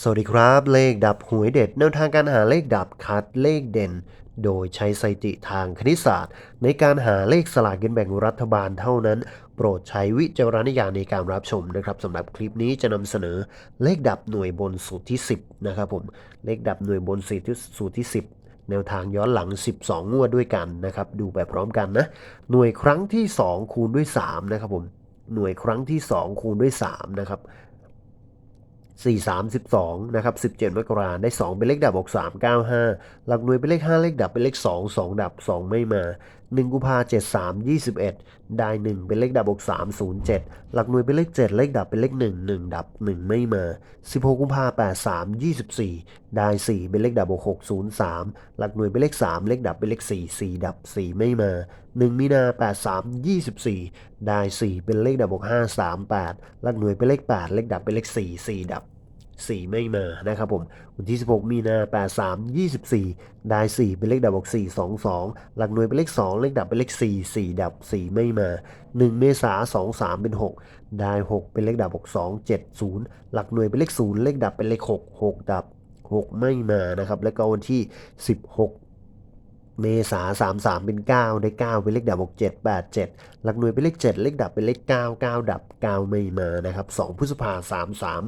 สวัสดีครับ เลขดับหวยเด็ดแนวทางการหาเลขดับคัดเลขเด่น โดยใช้สถิติทางคณิตศาสตร์ ในการหาเลขสลากกินแบ่งรัฐบาลเท่านั้น โปรดใช้วิจารณญาณในการรับชมนะครับสำหรับคลิปนี้จะนำเสนอเลขดับหน่วยบนสูตรที่ 10 นะครับผมเลขดับหน่วยบนสูตรที่สูตรที่10แนวทางย้อนหลัง 12 งวดด้วยกันนะครับ ดูไปพร้อมกันนะ หน่วยครั้งที่ 2 คูณด้วย 3 นะครับผม หน่วยครั้งที่ 2 คูณด้วย 3 นะครับ 4 3 12นะครับ17 มกราได้ 2 เป็นเลขดับบอก3 9 5 หลักหน่วยเป็นเลข 5 เลขดับเป็นเลข 2 2 ดับ 2 ไม่มา 1กุมภาเจ็ดสามยี่สิบเอ็ดได้หนึ่งเป็นเลขดับบวกสามศูนย์เจ็ดหลักหน่วยเป็นเลขเจ็ดเลขดับเป็นเลขหนึ่งหนึ่งดับหนึ่งไม่มาสิบหกกุมภาแปดสามยี่สิบสี่ได้สี่เป็นเลขดับบวกหกศูนย์สามหลักหน่วยเป็นเลขสามเลขดับเป็นเลขสี่สี่ดับสี่ไม่มาหนึ่งมีนาแปดสามยี่สิบสี่ได้สี่เป็นเลขดับบวกห้าสามแปดหลักหน่วยเป็นเลขแปดเลขดับเป็นเลขสี่สี่ดับ 4 ไม่มานะครับผมวันที่ 16 มีนา 83 24 ได้ 4 เป็นเลขดับบอก 4 2 2 หลักหน่วยเป็นเลข 2 เลขดับเป็นเลข 4 4 ดับ 4 ไม่มา 1 เมษา2 3 เป็น 6 ได้ 6 เป็นเลขดับบอก 2 7 0 หลักหน่วยเป็นเลข 0 เลขดับเป็นเลข 6 6 ดับ 6 ไม่มานะครับ แล้วก็วันที่ 16เมษาสามสามเป็น 9 ได้ 9 เป็นเลขดับบอก7 8 7 หลักหน่วยเป็นเลข 7 เลขดับเป็นเลข 9 9 ดับ 9 ไม่มานะครับ 2 พฤษภาสามสาม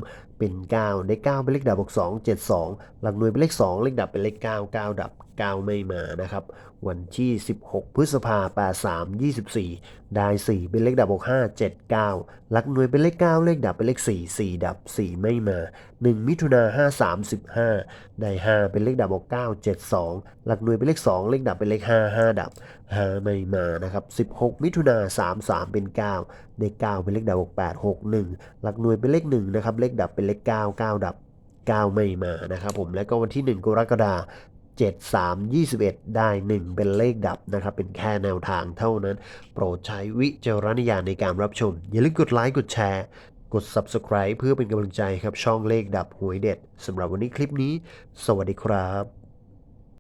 เป็น 9 ได้ 9 เป็นเลขดับบอก2 7 2 หลักหน่วยเป็นเลข 2 เลขดับเป็นเลข 9 9 ดับ 9 ไม่มานะครับ วันที่ 16 พฤษภา83 24 ได้ 4 เป็นเลขดับบอก5 7 9 หลักหน่วยเป็นเลข 9 เลขดับเป็นเลข 4 4 ดับ 4 ไม่มา 1 มิถุนา5 35 ได้ 5 เป็นเลขดับบอก9 7 2 หลักหน่วยเป็นเลข 2 เลขดับเป็นเลข 5 5 ดับ 5 ไม่มานะครับ 16 มิถุนา3 3 เป็น 9 ได้ 9 เป็นเลขดับบอก8 6 1 หลักหน่วยเป็นเลข 1 นะครับ เลขดับเป็นเลข 9 9 ดับ 9 ไม่มานะครับผมแล้วก็วันที่ 1 กรกฎาคม7 3 21 ได้ 1 เป็นเลขดับนะครับ เป็นแค่แนวทางเท่านั้น โปรดใช้วิจารณญาณในการรับชม อย่าลืมกดไลค์กดแชร์กด Subscribe เพื่อเป็นกำลังใจครับช่องเลขดับหวยเด็ดสำหรับวันนี้คลิปนี้ สวัสดีครับ